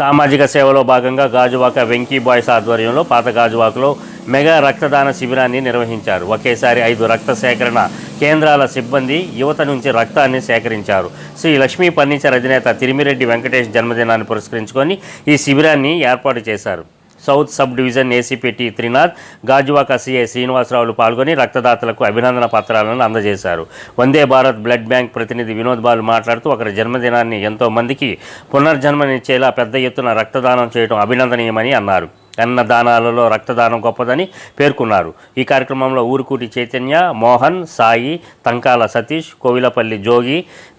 సామాజిక సేవలో భాగంగా గాజువాక వెంకీ బాయ్స్ ఆధ్వర్యంలో పాత గాజువాకలో మెగా రక్తదాన శిబిరాన్ని నిర్వహించారు. ఒకేసారి ఐదు రక్త సేకరణ కేంద్రాల సిబ్బంది యువత నుంచి రక్తాన్ని సేకరించారు. శ్రీ లక్ష్మీ ఫర్నిచర్ అధినేత తిరిమిరెడ్డి వెంకటేష్ జన్మదినాన్ని పురస్కరించుకొని ఈ శిబిరాన్ని ఏర్పాటు చేశారు. South sub division ACP T Trinath Gajuwaka CI శ్రీనివాసరావులు పాల్గొని రక్తదాతలకు అభినందన పత్రాలను అందజేశారు. వందే భారత్ బ్లడ్ బ్యాంక్ ప్రతినిధి వినోద్ బాలు మాట్లాడుతూ ఒకరి జన్మదినాన్ని ఎంతో మందికి పునర్జన్మనిచ్చేలా పెద్ద ఎత్తున రక్తదానం చేయడం అభినందనీయమని అన్నారు. అన్నదానాలలో రక్తదానం గొప్పదని పేర్కొన్నారు. ఈ కార్యక్రమంలో ఊరుకూటి చైతన్య మోహన్ సాయి తంకాల సతీష్ కోవిలపల్లి జోగి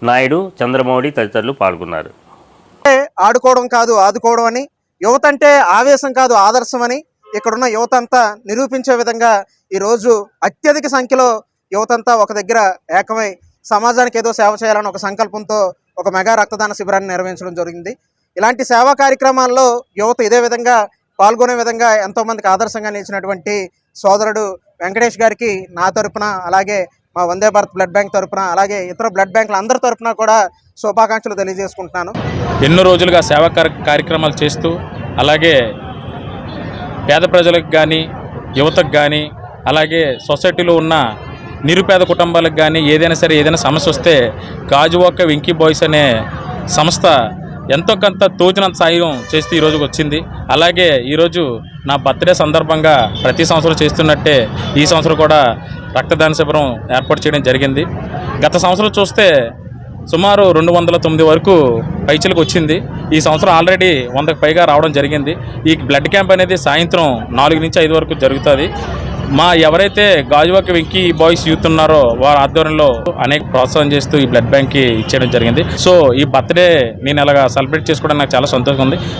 నాయుడు చంద్రమౌళి తదితరులు పాల్గొన్నారు. ఆడుకోవడం కాదు ఆదుకోవడం అని యువత అంటే ఆవేశం కాదు ఆదర్శం అని ఇక్కడున్న యువత అంతా నిరూపించే విధంగా ఈరోజు అత్యధిక సంఖ్యలో యువత అంతా ఒక దగ్గర ఏకమై సమాజానికి ఏదో సేవ చేయాలని ఒక సంకల్పంతో ఒక మెగా రక్తదాన శిబిరాన్ని నిర్వహించడం జరిగింది. ఇలాంటి సేవా కార్యక్రమాల్లో యువత ఇదే విధంగా పాల్గొనే విధంగా ఎంతోమందికి ఆదర్శంగా నిలిచినటువంటి సోదరుడు వెంకటేష్ గారికి నా తరపున అలాగే మా వందే భారత్ బ్లడ్ బ్యాంక్ తరపున అలాగే ఇతర బ్లడ్ బ్యాంకుల అందరి తరఫున కూడా శుభాకాంక్షలు తెలియజేసుకుంటున్నాను. ఎన్నో రోజులుగా సేవా కార్యక్రమాలు చేస్తూ అలాగే పేద ప్రజలకు కానీ యువతకు కానీ అలాగే సొసైటీలో ఉన్న నిరుపేద కుటుంబాలకు కానీ ఏదైనా సరే ఏదైనా సమస్య వస్తే గాజువాక వెంకీ బాయ్స్ అనే సంస్థ ఎంతో కొంత తోచినంత సాయం చేస్తూ ఈరోజు వచ్చింది. అలాగే ఈరోజు నా బర్త్డే సందర్భంగా ప్రతి సంవత్సరం చేస్తున్నట్టే ఈ సంవత్సరం కూడా రక్తదాన శిబిరం ఏర్పాటు చేయడం జరిగింది. గత సంవత్సరం చూస్తే సుమారు రెండు వందల తొమ్మిది వరకు పైచలకు వచ్చింది. ఈ సంవత్సరం ఆల్రెడీ వందకు పైగా రావడం జరిగింది. ఈ బ్లడ్ క్యాంప్ అనేది సాయంత్రం నాలుగు నుంచి ఐదు వరకు జరుగుతుంది. మా ఎవరైతే గాజువాక వెంకీ బాయ్స్ యూత్ ఉన్నారో వారి ఆధ్వర్యంలో అనేక ప్రోత్సాహం చేస్తూ ఈ బ్లడ్ బ్యాంక్కి ఇచ్చేయడం జరిగింది. సో ఈ బర్త్డే నేను అలాగా సెలబ్రేట్ చేసుకోవడం నాకు చాలా సంతోషంగా ఉంది.